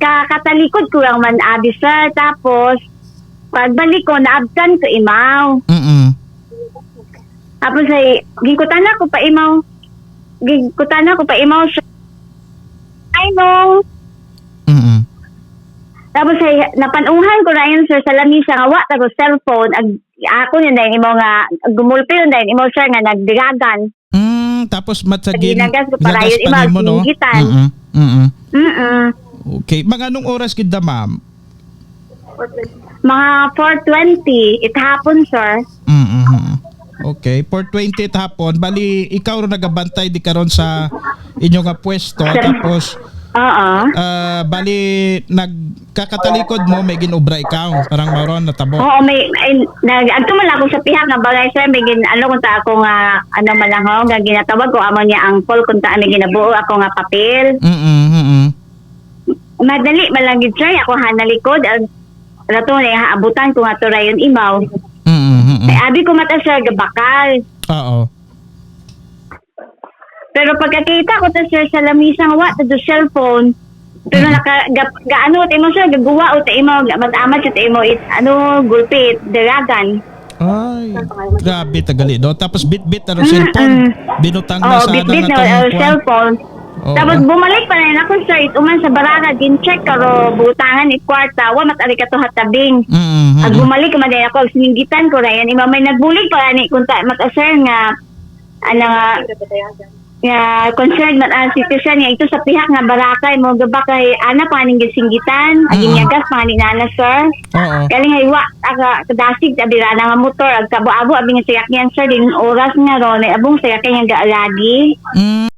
katalikod ko lang man abi sir tapos pagbalik ko naabtan ko imaw. Mm-mm. Tapos ay gikutan ko pa imaw. Gikutan ko pa imaw sir. Ay no. Mm-mm. Tapos ay napanuhan ko na yun sir sa lamisa nga wa tago cellphone ag ako yun dahil imo nga gumulpi yun dahil imo sir nga nagdiragan. Mm, tapos matsagin. Ginagas ko para yun, pa nimo, no? imaginigitan. Mm-mm. Mm-mm. Okay. Mga anong oras kita, ma'am? Mga 4.20 it happened sir. Mm-mm. Okay. 4.20 at hapon. Bali, ikaw ro nagabantay di karon sa inyong nga pwesto. Tapos, Oo. ah, bali, nagkakatalikod mo, may ginobra ikaw. Parang maron natabo. Oo, may, ay, nag, agto man ako sa pihak nga bagay sir, may gin, ano kung ta ako nga, ano man lang ho, nga ginatawag ko, amo niya ang call kung ta may ginabuo ako nga papel. Mm-mm. Mm-mm. Madali man lang gid sir, ako hanalikod, ag, rato na haabutan ko nga to rayon imaw. Mm-mm. Mm-mm. Ay, abi ko mata sir, gabakal. Oo. Pero pagkakita ko ta sir sa lamisang wa, ta do cellphone, pero naka, ga, gaano, ta imo sir, gagawa o ta imo, matamat ta imo, it, ano, gulpit, daragan. Ay, grabe tagali do. Tapos bit-bit na ro cellphone. Binutang na sana na kwan. cellphone. Oo. Tapos bumalik pa rin ako sir, ituman sa baraka, gin-check karo, butangan ni kwarta, wa matali ka to hatabing. Mm-mm. Ag bumalik man din ako, ag sininggitan ko na yan. Ima may nagbulig pa ni kung ta, mat-sir nga, ano nga, nga concerned man ang citizen niya ito sa pihak nga barakay mo gaba kay ana pa ning gisinggitan aging Mm. yagas pa ni nana sir Oo. Galing ay wa aga kadasig abi ra nga motor ag kabo-abo abi nga sayak niyan sir din oras nga ro na abong sayak nga gaalagi Mm.